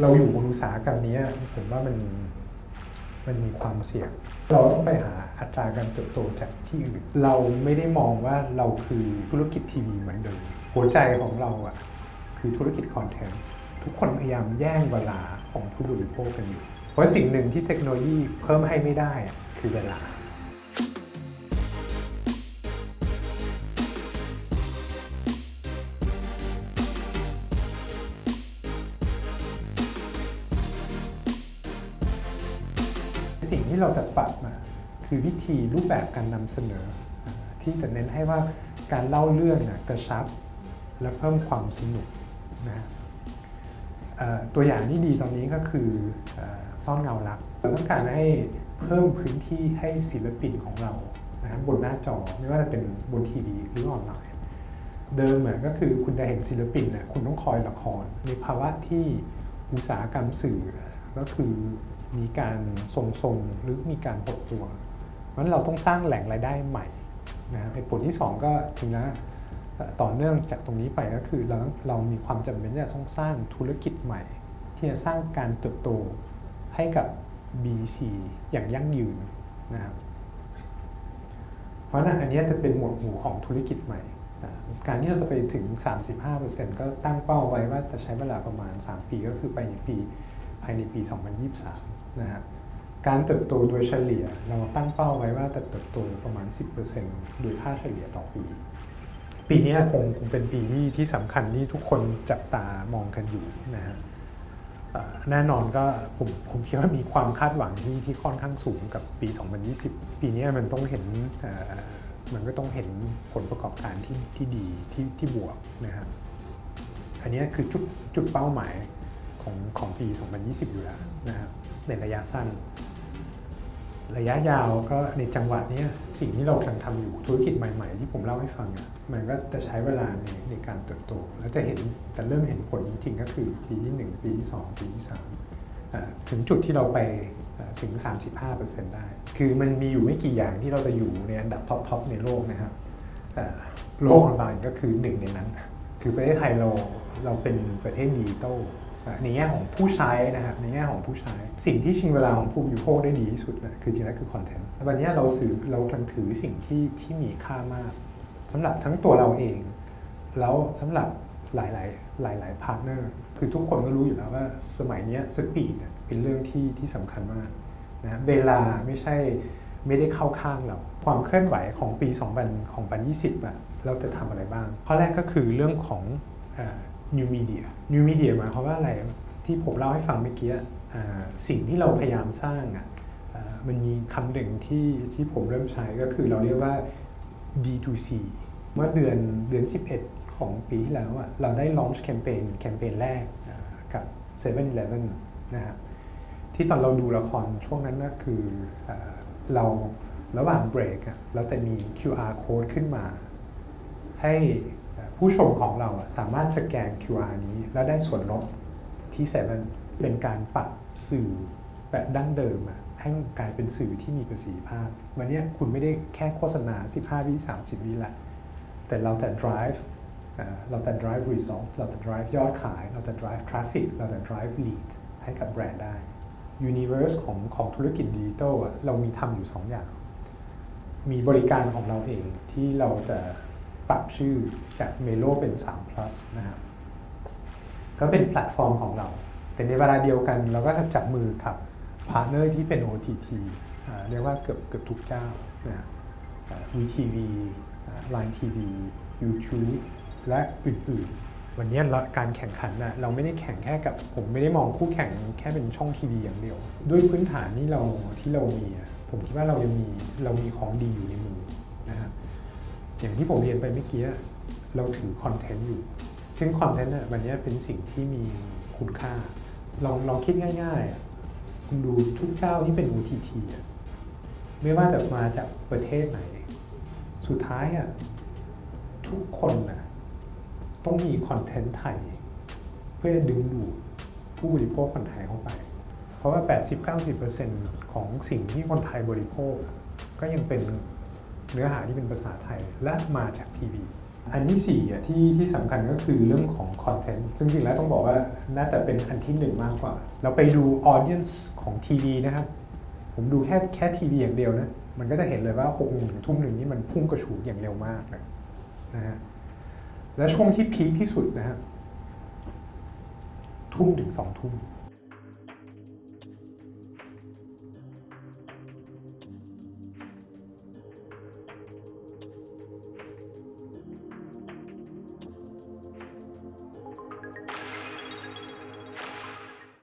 เราอยู่บนอุตสาหกรรมนี้ผมว่ามันมันมีความเสี่ยง เราต้องไปหาอัตราการเติบโตจากที่อื่น เราไม่ได้มองว่าเราคือธุรกิจทีวีเหมือนเดิม หัวใจของเราอะคือธุรกิจคอนเทนต์ ทุกคนพยายามแย่งเวลาของผู้บริโภคกันอยู่ เพราะสิ่งหนึ่งที่เทคโนโลยีเพิ่มให้ไม่ได้คือเวลา สิ่งที่เราจะปรับมาคือวิธีรูปแบบการนำเสนอ ที่จะเน้นให้ว่าการเล่าเรื่องนะกระชับและเพิ่มความสนุกนะตัวอย่างที่ดีตอนนี้ก็คืออซ่อนเงารักเราต้องการให้เพิ่มพื้นที่ให้ศิลปินของเรานะครับบนหน้าจอไม่ว่าจะเป็นบนทีวีหรือออนไลน์ เดิมเหมือนก็คือคุณจะเห็นศิลปินเนี่ยคุณต้องคอยละครในภาวะที่อุตสาหกรรมสื่อ ก็คือมีการทรงๆหรือมีการหดตัวเพราะฉะนั้นเราต้องสร้างแหล่งรายได้ใหม่นะครับเหตุผลที่ 2 ก็ถึงนะต่อเนื่องจากตรงนี้ไปก็คือเราเรามีความจำเป็นที่จะต้องสร้างธุรกิจใหม่ ที่จะสร้างการเติบโตให้กับ BC อย่างยั่งยืนนะครับเพราะฉะนั้นอันนี้จะเป็นหมวดหมู่ของธุรกิจใหม่ การที่เราจะไปถึง 35%ก็ตั้งเป้าไว้ว่าจะใช้เวลาประมาณ 3 ปีก็คือไปในปี ภายในปี 2023 นะครับการเติบโตโดยเฉลี่ยเราตั้งเป้าไว้ว่าจะเติบโตประมาณ 10%โดยค่าเฉลี่ยต่อปี ปีนี้คงคงเป็นปีที่ที่สำคัญที่ทุกคนจับตามองกันอยู่นะฮะแน่นอนก็ผมผมคิดว่ามีความคาดหวังที่ที่ค่อนข้างสูงกับปี 2020 ปีนี้มันต้องเห็นมันก็ต้องเห็นผลประกอบการที่ที่ดีที่ที่บวกนะครับอันนี้คือจุดจุดเป้าหมาย ของของปี 2020 อยู่แล้วนะครับในระยะสั้น ระยะยาวก็ในจังหวะเนี้ยสิ่งที่เรากำลังทำอยู่ธุรกิจใหม่ ๆ ที่ผมเล่าให้ฟังอะมันก็จะใช้เวลาในในการเติบโต แล้วจะเห็นจะเริ่มเห็นผลจริงๆก็คือปีที่ 1 ปีที่ 2 ปีที่ 3 ถึงจุดที่เราไปอ่าถึง 35%ได้ คือมันมีอยู่ไม่กี่อย่างที่เราจะอยู่ในอันดับท็อปๆในโลกนะครับอ่โลกออนไลน์ก็คือหนึ่งในนั้น คือประเทศไทยเราเราเป็นประเทศดิจิตอลอะ ในแง่ของผู้ใช้นะครับในแง่ของผู้ใช้ สิ่งที่ชิงเวลาของผู้บริโภคได้ดีที่สุดนะคือจริงๆแล้วคือคอนเทนต์วันนี้เราสื่อเรากำลังถือสิ่งที่ที่มีค่ามากสำหรับทั้งตัวเราเอง แล้วสำหรับหลายๆหลายๆพาร์ทเนอร์คือทุกคนก็รู้อยู่แล้วว่าสมัยนี้สปีดเป็นเรื่องที่ที่สำคัญมากนะเวลาไม่ใช่ไม่ได้เข้าข้างเรา ความเคลื่อนไหวของปี 2000ของปี20อะเราจะทำอะไรบ้าง ข้อแรกก็คือเรื่องของ new media new media หมายความว่าอะไรที่ผมเล่าให้ฟังเมื่อกี้สิ่งที่เราพยายามสร้างอะอ่ามันมีคำหนึ่งที่ที่ผมเริ่มใช้ก็คือเราเรียกว่า D2C เมื่อเดือนเดือน 11 ของปีที่แล้วอะเราได้ launch แคมเปญแคมเปญแรกกับ 7-Eleven นะครับที่ตอนเราดูละครช่วงนั้นนะคืออเราระหว่างเบรกอะเราจะมี QR code ขึ้นมา ให้ ผู้ชมของเราสามารถสแกน QR นี้ แล้วได้ส่วนลดที่7เป็นการปรับสื่อแบบดั้งเดิมอะให้มันกลายเป็นสื่อที่มีประสิทธิภาพ วันเนี้ยคุณไม่ได้แค่โฆษณา 15 วิ 30 วิละ แต่เราแต่ drive เราแต่ drive results เราแต่ drive ยอดขาย เราแต่ drive traffic เราแต่ drive lead ให้กับแบรนด์ได้ universe ของของธุรกิจดิจิทัลอะเรามีทำอยู่ 2 อย่าง มีบริการของเราเองที่เราจะ ปรับชื่อจาก Melo เป็น3 plus นะครับก็เป็นแพลตฟอร์มของเรา แต่ในเวลาเดียวกันเราก็จะจับมือกับพาร์เนอร์ที่เป็น OTT เรียกว่าเกือบเกือบทุกเจ้านะ VTV Line TV YouTube และอื่นๆ วันนี้การแข่งขันนะเราไม่ได้แข่งแค่กับผมไม่ได้มองคู่แข่งแค่เป็นช่องทีวีอย่างเดียว ด้วยพื้นฐานที่เราที่เรามี ผมคิดว่าเรายังมีเรามีของดีอยู่ในมือ อย่างที่ผมเรียนไปเมื่อกี้เราถือคอนเทนต์อยู่ ซึ่งคอนเทนต์น่ะวันนี้เป็นสิ่งที่มีคุณค่า ลองลองคิดง่ายๆ คุณดูทุกเจ้าที่เป็น OTT ไม่ว่าจะมาจากประเทศไหน สุดท้ายอะทุกคนน่ะต้องมีคอนเทนต์ไทย เพื่อดึงดูดผู้บริโภคคนไทยเข้าไป เพราะว่า 80-90%ของสิ่งที่คนไทยบริโภค ก็ยังเป็น เนื้อหาที่เป็นภาษาไทยและมาจากทีวี อันที่สี่อะที่ที่สำคัญก็คือเรื่องของคอนเทนต์ซึ่งจริงๆแล้วต้องบอกว่าน่าจะเป็นอันที่หนึ่งมากกว่า เราไปดูออเดียนส์ของทีวีนะครับ ผมดูแค่แค่ทีวีอย่างเดียวนะ มันก็จะเห็นเลยว่าหกโมงถึงทุ่มหนึ่งนี่มันพุ่งกระฉูดอย่างเร็วมากเลยนะฮะและช่วงที่พีคที่สุดนะฮะทุ่มถึงสองทุ่ม